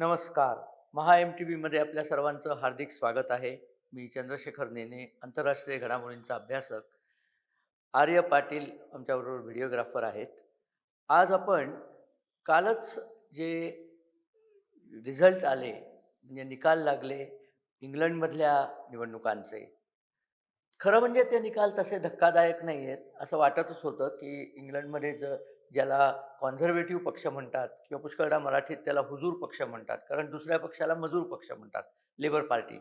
नमस्कार. महा M T व्हीमध्ये आपल्या सर्वांचं हार्दिक स्वागत आहे. मी चंद्रशेखर नेने आंतरराष्ट्रीय घडामोडींचा अभ्यासक. आर्य पाटील आमच्याबरोबर व्हिडिओग्राफर आहेत. आज आपण कालच जे रिझल्ट आले म्हणजे निकाल लागले इंग्लंडमधल्या निवडणुकांचे. खरं म्हणजे ते निकाल तसे धक्कादायक नाही आहेत असं वाटतच होतं की इंग्लंडमध्ये जर ज्याला कॉन्झर्वेटिव्ह पक्ष म्हणतात किंवा पुष्कळदा मराठीत त्याला हुजूर पक्ष म्हणतात कारण दुसऱ्या पक्षाला मजूर पक्ष म्हणतात लेबर पार्टी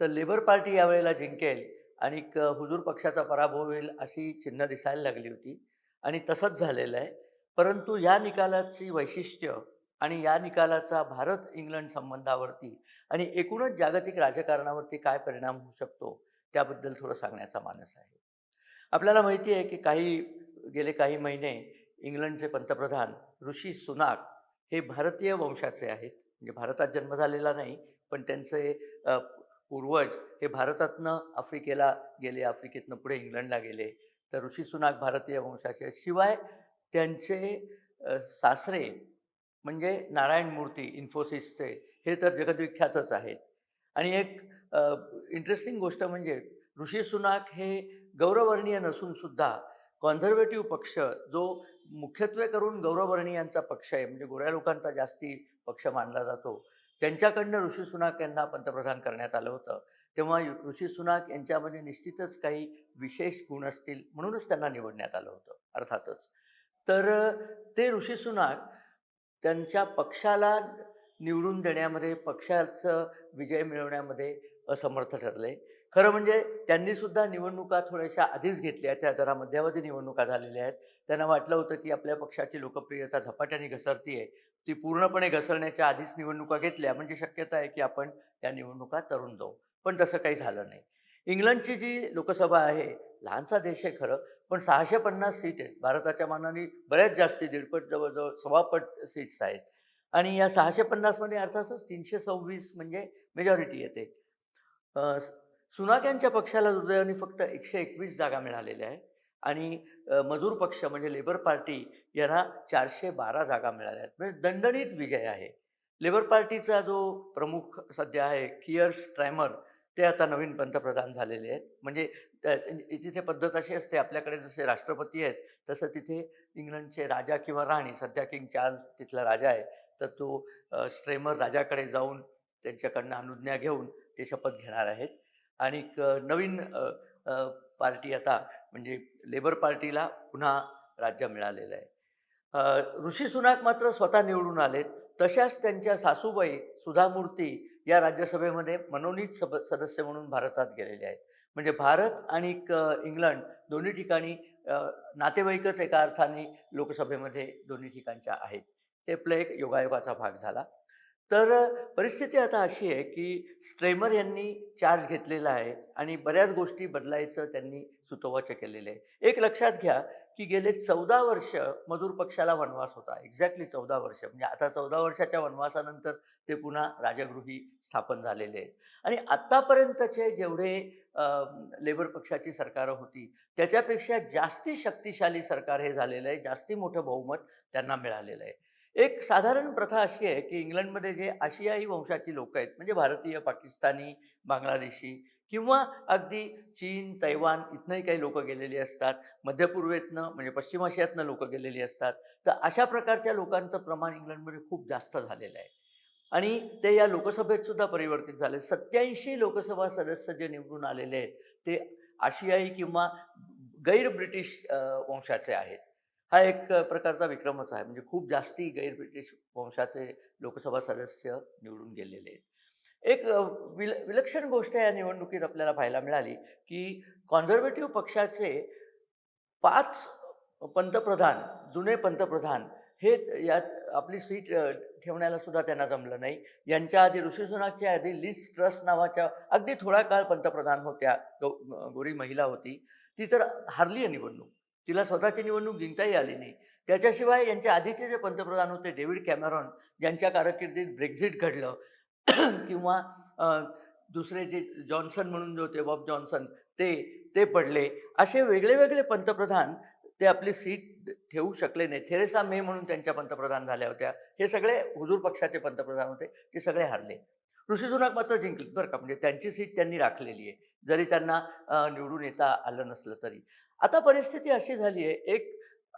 तर लेबर पार्टी यावेळेला जिंकेल आणि क- हुजूर पक्षाचा पराभव होईल अशी चिन्ह दिसायला लागली होती आणि तसंच झालेलं आहे. परंतु या निकालाची वैशिष्ट्य आणि या निकालाचा भारत इंग्लंड संबंधावरती आणि एकूणच जागतिक राजकारणावरती काय परिणाम होऊ शकतो त्याबद्दल थोडं सांगण्याचा मानस आहे. आपल्याला माहिती आहे की काही गेले काही महिने इंग्लंडचे पंतप्रधान ऋषी सुनाक हे भारतीय वंशाचे आहेत. म्हणजे भारतात जन्म झालेला नाही पण त्यांचे पूर्वज हे भारतातनं आफ्रिकेला गेले आफ्रिकेतनं पुढे इंग्लंडला गेले. तर ऋषी सुनाक भारतीय वंशाचे शिवाय त्यांचे सासरे म्हणजे नारायण मूर्ती इन्फोसिसचे हे तर जगद्विख्यातच आहेत. आणि एक इंटरेस्टिंग गोष्ट म्हणजे ऋषी सुनाक हे गौरवर्णीय नसून सुद्धा कॉन्झर्वेटिव्ह पक्ष जो मुख्यत्वे करून गौरवर्णीयांचा पक्ष आहे. म्हणजे गोऱ्या लोकांचा जास्ती पक्ष मानला जातो. त्यांच्याकडनं ऋषी सुनाक यांना पंतप्रधान करण्यात आलं होतं. तेव्हा ऋषी सुनाक यांच्यामध्ये निश्चितच काही विशेष गुण असतील म्हणूनच त्यांना निवडण्यात आलं होतं अर्थातच. तर ते ऋषी सुनाक त्यांच्या पक्षाला निवडून देण्यामध्ये पक्षाचं विजय मिळवण्यामध्ये असमर्थ ठरले. खरं म्हणजे त्यांनी सुद्धा निवडणुका थोड्याशा आधीच घेतल्या त्या जरा मध्यावधी निवडणुका झालेल्या आहेत. त्यांना वाटलं होतं की आपल्या पक्षाची लोकप्रियता झपाट्याने घसरती आहे ती पूर्णपणे घसरण्याच्या आधीच निवडणुका घेतल्या. म्हणजे शक्यता आहे की आपण त्या निवडणुका तरुण जाऊ. पण तसं काही झालं नाही. इंग्लंडची जी लोकसभा आहे लहानसा देश आहे खरं पण सहाशे पन्नास सीट आहेत. भारताच्या मानाने बऱ्याच जास्ती दीडपट जवळजवळ सव्वापट सीट्स आहेत. आणि या सहाशे पन्नासमध्ये अर्थातच तीनशे सव्वीस म्हणजे मेजॉरिटी येते. सुनाक यांच्या पक्षाला दुर्दैवाने फक्त एकशे एकवीस जागा मिळालेल्या आहेत. आणि मजूर पक्ष म्हणजे लेबर पार्टी यांना चारशे बारा जागा मिळाल्या आहेत. म्हणजे दणदणीत विजय आहे. लेबर पार्टीचा जो प्रमुख सध्या आहे किअर्स स्ट्रॅमर ते आता नवीन पंतप्रधान झालेले आहेत. म्हणजे तिथे पद्धत अशी असते आपल्याकडे जसे राष्ट्रपती आहेत तसं तिथे इंग्लंडचे राजा किंवा राणी सध्या किंग चार्ल्स तिथला राजा आहे तर तो स्ट्रेमर राजाकडे जाऊन त्यांच्याकडनं अनुज्ञा घेऊन ते शपथ घेणार आहेत. आणि नवीन पार्टी आता म्हणजे लेबर पार्टीला पुन्हा राज्य मिळालेलं आहे. ऋषी सुनाक मात्र स्वतः निवडून आलेत. तशाच त्यांच्या सासूबाई सुधा मूर्ती या राज्यसभेमध्ये मनोनीत सब सदस्य म्हणून भारतात गेलेले आहेत. म्हणजे भारत आणि इंग्लंड दोन्ही ठिकाणी नातेवाईकच एका अर्थाने लोकसभेमध्ये दोन्ही ठिकाणच्या आहेत. ते आपलं एक योगायोगाचा भाग झाला. तर परिस्थिती आता अशी आहे की स्ट्रेमर यांनी चार्ज घेतलेला आहे आणि बऱ्याच गोष्टी बदलायचं त्यांनी सुतोवाच केलेलं आहे. एक लक्षात घ्या की गेले चौदा वर्ष मजूर पक्षाला वनवास होता. एक्झॅक्टली चौदा वर्ष. म्हणजे आता चौदा वर्षाच्या वनवासानंतर ते पुन्हा राजगृही स्थापन झालेले आहेत. आणि आत्तापर्यंतचे जेवढे लेबर पक्षाची सरकारं होती त्याच्यापेक्षा जास्ती शक्तिशाली सरकार हे झालेलं आहे. जास्ती मोठं बहुमत त्यांना मिळालेलं आहे. एक साधारण प्रथा अशी आहे की इंग्लंडमध्ये जे आशियाई वंशाची लोक आहेत म्हणजे भारतीय पाकिस्तानी बांगलादेशी किंवा अगदी चीन तैवान इथनंही काही लोक गेलेली असतात. मध्यपूर्वेतनं म्हणजे पश्चिम आशियातनं लोक गेलेली असतात. तर अशा प्रकारच्या लोकांचं प्रमाण इंग्लंडमध्ये खूप जास्त झालेलं आहे. आणि ते या लोकसभेत सुद्धा परिवर्तित झाले. सत्याऐंशी लोकसभा सदस्य जे निवडून आलेले आहेत ते आशियाई किंवा गैर ब्रिटिश वंशाचे आहेत. हा एक प्रकारचा विक्रमच आहे. म्हणजे खूप जास्ती गैर ब्रिटिश वंशाचे लोकसभा सदस्य निवडून गेलेले आहेत. एक विल विलक्षण गोष्ट या निवडणुकीत आपल्याला पाहायला मिळाली की कॉन्झर्वेटिव्ह पक्षाचे पाच पंतप्रधान जुने पंतप्रधान हे यात आपली सीट ठेवण्याला सुद्धा त्यांना जमलं नाही. यांच्या आधी ऋषी सुनाकच्या आधी लिस ट्रस्ट नावाच्या अगदी थोडा काळ पंतप्रधान होत्या गौ गोरी महिला होती. ती तर हारली आहे निवडणूक. तिला स्वतःची निवडणूक जिंकताही आली नाही. त्याच्याशिवाय यांच्या आधीचे जे पंतप्रधान होते डेव्हिड कॅमेरॉन ज्यांच्या कारकिर्दीत ब्रेक्झिट घडलं. किंवा दुसरे जे जॉन्सन म्हणून जे होते बॉब जॉन्सन ते ते पडले. असे वेगळे वेगळे पंतप्रधान ते आपली सीट ठेवू शकले नाही थेरेसा मे म्हणून त्यांच्या पंतप्रधान झाल्या होत्या. हे सगळे हुजूर पक्षाचे पंतप्रधान होते ते सगळे हारले. ऋषी सुनाक मात्र जिंकले बरं का. म्हणजे त्यांची सीट त्यांनी राखलेली आहे. जरी त्यांना निवडून येता आलं नसलं तरी. आता परिस्थिती अशी झाली आहे एक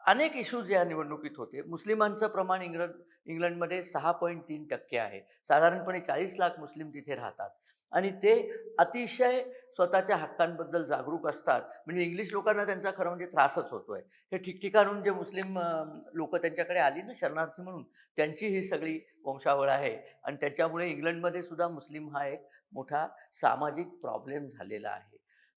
अनेक इश्यूज या निवडणुकीत होते. मुस्लिमांचं प्रमाण इंग्लंड इंग्लंडमध्ये सहा पॉईंट तीन टक्के आहे. साधारणपणे चाळीस लाख मुस्लिम तिथे राहतात. आणि ते अतिशय स्वतःच्या हक्कांबद्दल जागरूक असतात. म्हणजे इंग्लिश लोकांना त्यांचा खरं म्हणजे त्रासच होतोय. हे ठिकठिकाणून जे मुस्लिम लोक त्यांच्याकडे आली ना शरणार्थी म्हणून त्यांची ही सगळी वंशावळ आहे. आणि त्याच्यामुळे इंग्लंडमध्ये सुद्धा मुस्लिम हा एक मोठा सामाजिक प्रॉब्लेम झालेला आहे.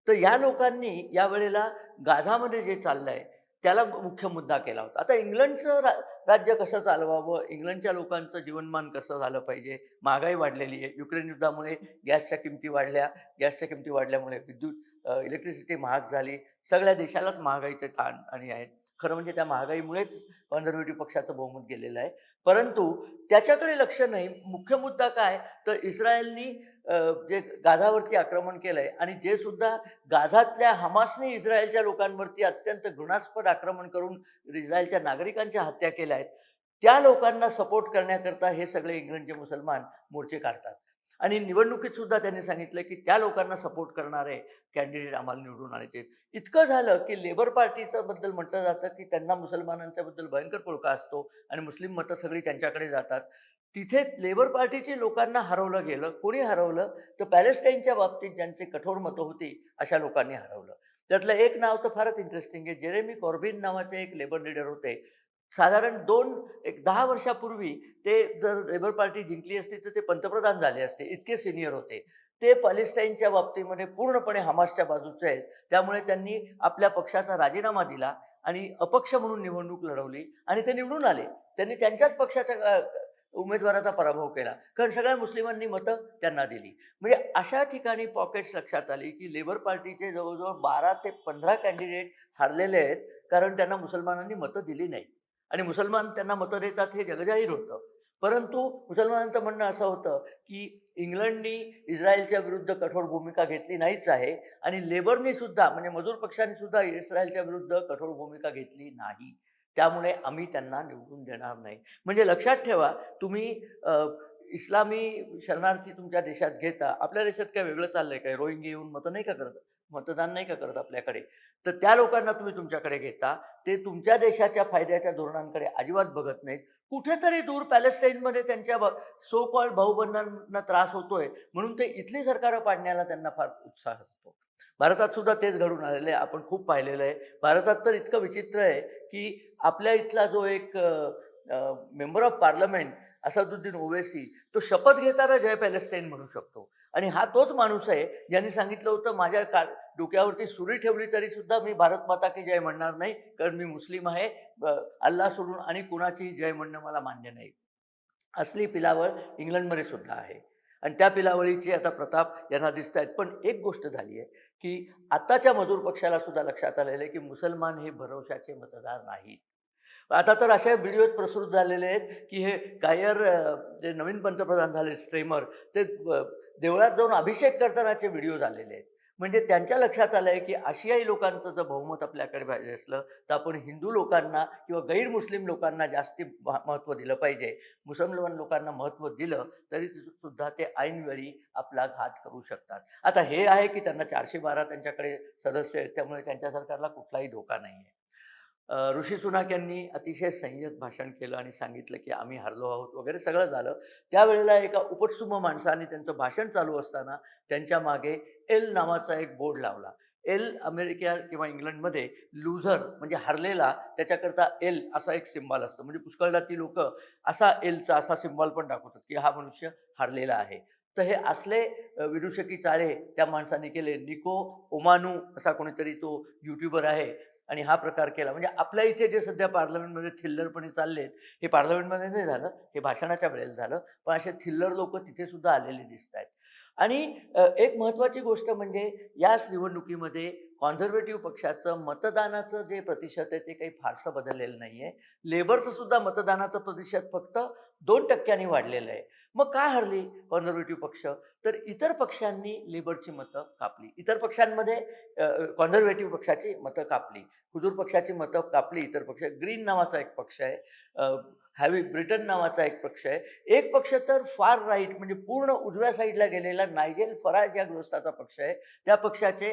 तर या लोकांनी यावेळेला गाझामध्ये जे चाललं आहे त्याला मुख्य मुद्दा केला होता. आता इंग्लंडचं रा राज्य कसं चालवावं? इंग्लंडच्या लोकांचं जीवनमान कसं झालं पाहिजे? महागाई वाढलेली आहे. युक्रेन युद्धामुळे गॅसच्या किमती वाढल्या. गॅसच्या किमती वाढल्यामुळे विद्युत इलेक्ट्रिसिटी महाग झाली. सगळ्या देशालाच महागाईचे ताण आणि आहेत. खरं म्हणजे त्या महागाईमुळेच कॉन्झर्वेटिव्ह पक्षाचं बहुमत गेलेलं आहे. परंतु त्याच्याकडे लक्ष नाही. मुख्य मुद्दा काय? तर इस्रायलनी जे गाझावरती आक्रमण केलं आहे आणि जे सुद्धा गाझातल्या हमासने इस्रायलच्या लोकांवरती अत्यंत घृणास्पद आक्रमण करून इस्रायलच्या नागरिकांच्या हत्या केल्या आहेत त्या लोकांना सपोर्ट करण्याकरता हे सगळे इंग्लंडचे मुसलमान मोर्चे काढतात. आणि निवडणुकीत सुद्धा त्यांनी सांगितलं की त्या लोकांना सपोर्ट करणारे कॅन्डिडेट आम्हाला निवडून आणायचे. इतकं झालं की लेबर पार्टीचं बद्दल म्हटलं जातं की त्यांना मुसलमानांच्याबद्दल भयंकर पुळका असतो आणि मुस्लिम मतं सगळी त्यांच्याकडे जातात. तिथे लेबर पार्टीची लोकांना हरवलं गेलं. कोणी हरवलं? तर पॅलेस्टाईनच्या बाबतीत ज्यांचे कठोर मतं होती अशा लोकांनी हरवलं. त्यातलं एक नाव तर फारच इंटरेस्टिंग आहे. जेरेमी कॉर्बिन नावाचे एक लेबर लीडर होते. साधारण दोन एक दहा वर्षापूर्वी ते जर लेबर पार्टी जिंकली असती तर ते पंतप्रधान झाले असते इतके सिनियर होते. ते पॅलेस्टाईनच्या बाबतीमध्ये पूर्णपणे हमासच्या बाजूचे आहेत. त्यामुळे त्यांनी आपल्या पक्षाचा राजीनामा दिला आणि अपक्ष म्हणून निवडणूक लढवली आणि ते निवडून आले. त्यांनी त्यांच्याच पक्षाच्या उमेदवाराचा पराभव केला. कारण सगळ्या मुस्लिमांनी मतं त्यांना दिली. म्हणजे अशा ठिकाणी पॉकेट्स लक्षात आली की लेबर पार्टीचे जवळजवळ बारा ते पंधरा कॅन्डिडेट हारलेले आहेत कारण त्यांना मुसलमानांनी मतं दिली नाही आणि मुसलमान त्यांना मतं देतात हे जगजाहीर होतं. परंतु मुसलमानांचं म्हणणं असं होतं की इंग्लंडनी इस्रायलच्या विरुद्ध कठोर भूमिका घेतली नाहीच आहे आणि लेबरनी सुद्धा म्हणजे मजूर पक्षाने सुद्धा इस्रायलच्या विरुद्ध कठोर भूमिका घेतली नाही. त्यामुळे आम्ही त्यांना निवडून देणार नाही. म्हणजे लक्षात ठेवा तुम्ही इस्लामी शरणार्थी तुमच्या देशात घेता आपल्या देशात काय वेगळं चाललंय काय? रोहिंगे येऊन मतं नाही का करत? मतदान नाही का करत आपल्याकडे? तर त्या लोकांना तुम्ही तुमच्याकडे घेता. ते तुमच्या देशाच्या फायद्याच्या धोरणांकडे अजिबात बघत नाहीत. कुठेतरी दूर पॅलेस्टाईनमध्ये त्यांच्या सो कॉल भाऊबंधांना त्रास होतोय म्हणून ते इथली सरकारं पाडण्याला त्यांना फार उत्साह असतो. भारतात सुद्धा तेच घडून आलेलं आहे आपण खूप पाहिलेलं आहे. भारतात तर इतकं विचित्र आहे की आपल्या इथला जो एक member of parliament Asaduddin Owaisi तो शपथ घेताना जय पॅलेस्टाईन म्हणू शकतो. आणि हा तोच माणूस आहे ज्यांनी सांगितलं होतं माझ्या का डोक्यावरती सुरी ठेवली तरी सुद्धा मी भारत माता की जय म्हणणार नाही कारण मी मुस्लिम आहे. अल्ला सोडून आणि कुणाची जय म्हणणं मला मान्य नाही. असली पिलावळ इंग्लंडमध्ये सुद्धा आहे. आणि त्या पिलावळीची आता प्रताप यांना दिसत आहेत पण एक गोष्ट झाली आहे की आताच्या मजूर पक्षाला सुद्धा लक्षात आलेलं आहे की मुसलमान हे भरवशाचे मतदार नाहीत आता तर अशा व्हिडिओज प्रसृत झालेले आहेत की हे कायर जे नवीन पंतप्रधान झाले स्ट्रेमर ते देवळात जाऊन अभिषेक करतानाचे व्हिडिओ झालेले आहेत. म्हणजे त्यांच्या लक्षात आलं आहे की आशियाई लोकांचं जर बहुमत आपल्याकडे पाहिजे असलं तर आपण हिंदू लोकांना किंवा गैर मुस्लिम लोकांना जास्ती महत्त्व दिलं पाहिजे. मुसलमान लोकांना महत्त्व दिलं तरी सुद्धा ते ऐनवेळी आपला घात करू शकतात. आता हे आहे की त्यांना चारशे बारा त्यांच्याकडे सदस्य आहेत त्यामुळे त्यांच्या सरकारला कुठलाही धोका नाही आहे ऋषी सुनाक यांनी अतिशय संयत भाषण केलं आणि सांगितलं की आम्ही हरलो आहोत वगैरे सगळं झालं. त्यावेळेला एका उपटसुम माणसाने त्यांचं भाषण चालू असताना त्यांच्या मागे एल नावाचा एक बोर्ड लावला. एल अमेरिका किंवा इंग्लंडमध्ये लुझर म्हणजे हरलेला त्याच्याकरता एल असा एक सिम्बॉल असतो. म्हणजे पुष्कळदा ती लोक असा एलचा असा सिम्बॉल पण दाखवतात की हा मनुष्य हरलेला आहे. तर हे असले विदूषकी चाळे त्या माणसाने केले. निको ओमानू असा कोणीतरी तो युट्यूबर आहे. आणि हा प्रकार केला. म्हणजे आपल्या इथे जे सध्या पार्लमेंटमध्ये थिल्लरपणे चालले हे पार्लमेंटमध्ये नाही झालं हे भाषणाच्या वेळेला झालं पण असे थिल्लर लोक तिथे सुद्धा आलेले दिसत आहेत. आणि एक महत्त्वाची गोष्ट म्हणजे याच निवडणुकीमध्ये कॉन्झर्वेटिव्ह पक्षाचं मतदानाचं जे प्रतिशत आहे ते काही फारसं बदललेलं नाही आहे लेबरचं सुद्धा मतदानाचं प्रतिशत फक्त दोन टक्क्यांनी वाढलेलं आहे. मग काय हरली? कॉन्झर्वेटिव्ह पक्ष. तर इतर पक्षांनी लेबरची मतं कापली. इतर पक्षांमध्ये कॉन्झर्वेटिव्ह पक्षाची मतं कापली. हुजूर पक्षाची मतं कापली इतर पक्ष. ग्रीन नावाचा एक पक्ष आहे. हॅवी ब्रिटन नावाचा एक पक्ष आहे. एक पक्ष तर फार राईट म्हणजे पूर्ण उजव्या साईडला गेलेला नायजेल फराज या गृहस्थाचा पक्ष आहे. त्या पक्षाचे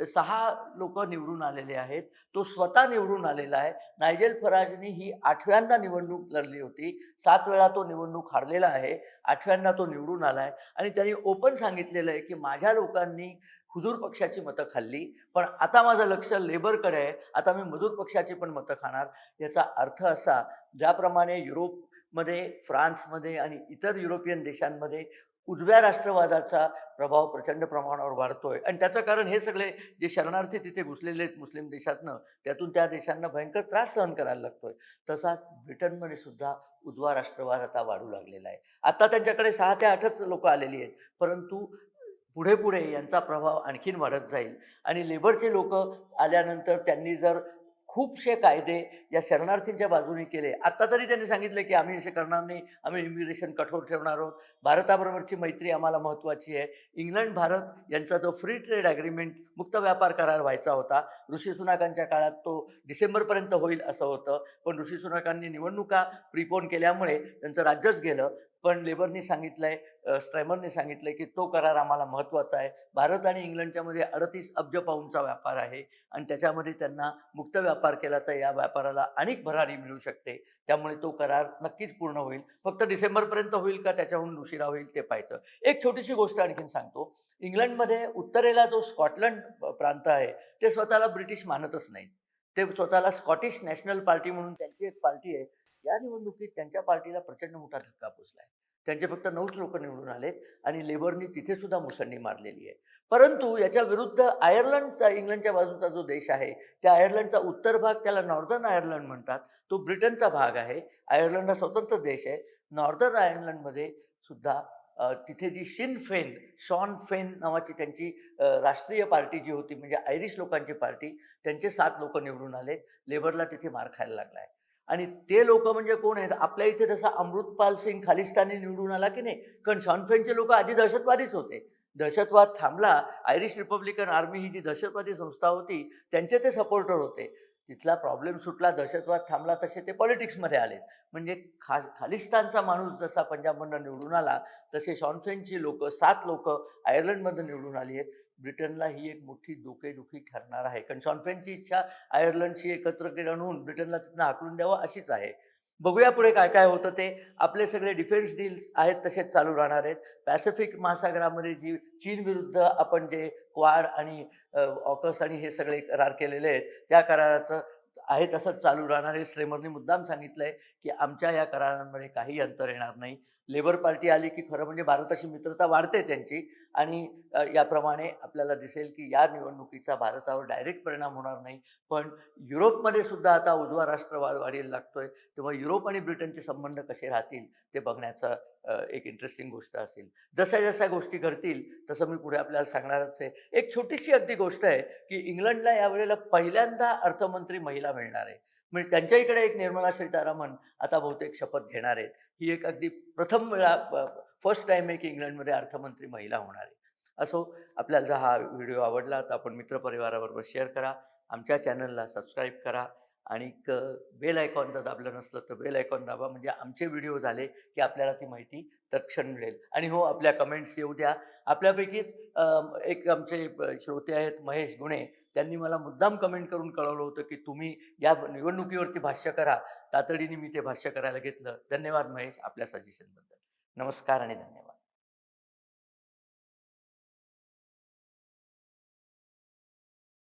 सहा लोक निवडून आलेले आहेत. तो स्वतः निवडून आलेला आहे. नायजेल फराजनी ही आठव्यांदा निवडणूक लढली होती. सात वेळा तो निवडणूक हारलेला आहे. आठव्यांदा तो निवडून आला आहे. आणि त्यांनी ओपन सांगितलेलं आहे की माझ्या लोकांनी हुजूर पक्षाची मतं खाल्ली. पण आता माझं लक्ष लेबरकडे आहे. आता मी मजूर पक्षाची पण मतं खाणार. याचा अर्थ असा ज्याप्रमाणे युरोपमध्ये फ्रान्समध्ये आणि इतर युरोपियन देशांमध्ये उजव्या राष्ट्रवादाचा प्रभाव प्रचंड प्रमाणावर वाढतोय. आणि त्याचं कारण हे सगळे जे शरणार्थी तिथे घुसलेले आहेत मुस्लिम देशातनं त्यातून त्या देशांना भयंकर त्रास सहन करायला लागतोय. तसाच ब्रिटनमध्ये सुद्धा उजवा राष्ट्रवाद आता वाढू लागलेला आहे. आता त्यांच्याकडे सहा ते आठच लोक आलेली आहेत परंतु पुढे पुढे यांचा प्रभाव आणखीन वाढत जाईल. आणि लेबरचे लोक आल्यानंतर त्यांनी जर खूपसे कायदे या शरणार्थींच्या बाजूने केले. आत्ता तरी त्यांनी सांगितलं की आम्ही असे करणार नाही आम्ही इमिग्रेशन कठोर ठेवणार आहोत. भारताबरोबरची मैत्री आम्हाला महत्त्वाची आहे. इंग्लंड भारत यांचा जो फ्री ट्रेड ॲग्रीमेंट मुक्त व्यापार करार व्हायचा होता. ऋषी सुनाकांच्या काळात तो डिसेंबरपर्यंत होईल असं होतं. पण ऋषी सुनाकांनी निवडणुका प्रिपोन केल्यामुळे त्यांचं राज्यच गेलं. पण लेबरने सांगितलं आहे स्ट्रॅमरने सांगितलं आहे की तो करार आम्हाला महत्त्वाचा आहे. भारत आणि इंग्लंडच्यामध्ये अडतीस अब्ज पाऊंडचा व्यापार आहे आणि त्याच्यामध्ये त्यांना मुक्त व्यापार केला तर या व्यापाराला अनेक भरारी मिळू शकते. त्यामुळे तो करार नक्कीच पूर्ण होईल. फक्त डिसेंबरपर्यंत होईल का त्याच्याहून उशिरा होईल ते पाहायचं. एक छोटीशी गोष्ट आणखीन सांगतो. इंग्लंडमध्ये उत्तरेला जो स्कॉटलंड प्रांत आहे ते स्वतःला ब्रिटिश मानतच नाही ते स्वतःला स्कॉटिश नॅशनल पार्टी म्हणून त्यांची एक पार्टी आहे. या निवडणुकीत त्यांच्या पार्टीला प्रचंड मोठा धक्का पोचला आहे त्यांचे फक्त नऊच लोक निवडून आलेत आणि लेबरनी तिथे सुद्धा मुसंडी मारलेली आहे. परंतु याच्या विरुद्ध आयर्लंडचा इंग्लंडच्या बाजूचा जो देश आहे त्या आयर्लंडचा उत्तर भाग त्याला नॉर्दर्न आयर्लंड म्हणतात. तो ब्रिटनचा भाग आहे. आयर्लंड हा स्वतंत्र देश आहे. नॉर्दर्न आयर्लंडमध्ये सुद्धा तिथे जी शिन फेन शॉन फेन नावाची त्यांची राष्ट्रीय पार्टी जी होती म्हणजे आयरिश लोकांची पार्टी त्यांचे सात लोक निवडून आले लेबरला तिथे मार खायला लागला आहे आणि ते लोक म्हणजे कोण आहेत? आपल्या इथे जसा अमृतपाल सिंग खालिस्तानी निवडून आला की नाही? कारण शॉनफेनचे लोक आधी दहशतवादीच होते. दहशतवाद थांबला. आयरिश रिपब्लिकन आर्मी ही जी दहशतवादी संस्था होती त्यांचे ते सपोर्टर होते. तिथला प्रॉब्लेम सुटला दहशतवाद थांबला तसे ते पॉलिटिक्समध्ये आले. म्हणजे खास खालिस्तानचा माणूस जसा पंजाबमधनं निवडून आला तसे शॉनफेनची लोक सात लोक आयर्लंडमधून निवडून आली आहेत. ब्रिटनला ही एक मोठी डोकेदुखी ठरणार आहे. कारण शॉनफेनची इच्छा आयर्लंडशी एकत्र आणून ब्रिटनला तिथनं हाकलून द्यावं अशीच आहे. बघूया पुढे काय काय होतं ते. आपले सगळे डिफेन्स डील्स आहेत तसेच चालू राहणार आहेत. पॅसिफिक महासागरामध्ये जी चीन विरुद्ध आपण जे क्वाड आणि ऑकस आणि हे सगळे करार केलेले आहेत त्या कराराचं आहे तसंच चालू राहणार आहे. श्रेमरनी मुद्दाम सांगितलं आहे की आमच्या या करारांमध्ये काही अंतर येणार नाही. लेबर पार्टी आली की खरं म्हणजे भारताशी मित्रता वाढते त्यांची. आणि याप्रमाणे आपल्याला दिसेल की या निवडणुकीचा भारतावर डायरेक्ट परिणाम होणार नाही. पण युरोपमध्ये सुद्धा आता उजवा राष्ट्रवाद वाढीला लागतोय. तेव्हा युरोप आणि ब्रिटनचे संबंध कसे राहतील ते बघण्याचा एक इंटरेस्टिंग गोष्ट असेल. जशा जशा गोष्टी घडतील तसं मी पुढे आपल्याला सांगणारच आहे. एक छोटीशी अगदी गोष्ट आहे की इंग्लंडला यावेळेला पहिल्यांदा अर्थमंत्री महिला मिळणार आहे. म्हणजे त्यांच्या इकडे एक निर्मला सीतारामन आता बहुतेक शपथ घेणार आहेत. ही एक अगदी प्रथम वेळा फर्स्ट टाईम आहे की इंग्लंडमध्ये अर्थमंत्री महिला होणार आहे. असो आपल्याला जर हा व्हिडिओ आवडला तर आपण मित्रपरिवाराबरोबर शेअर करा आमच्या चॅनलला सबस्क्राईब करा आणि बेल आयकॉन जर दाबलं नसलं तर बेल आयकॉन दाबा. म्हणजे आमचे व्हिडिओ झाले की आपल्याला ती माहिती तत्क्षण मिळेल. आणि हो आपल्या कमेंट्स येऊ द्या. आपल्यापैकीच एक आमचे श्रोते आहेत महेश गुणे. त्यांनी मला मुद्दाम कमेंट करून कळवलं होतं की तुम्ही या निवडणुकीवरती भाष्य करा. तातडीने मी ते भाष्य करायला घेतलं. धन्यवाद महेश आपल्या सजेशनबद्दल नमस्कार आणि धन्यवाद.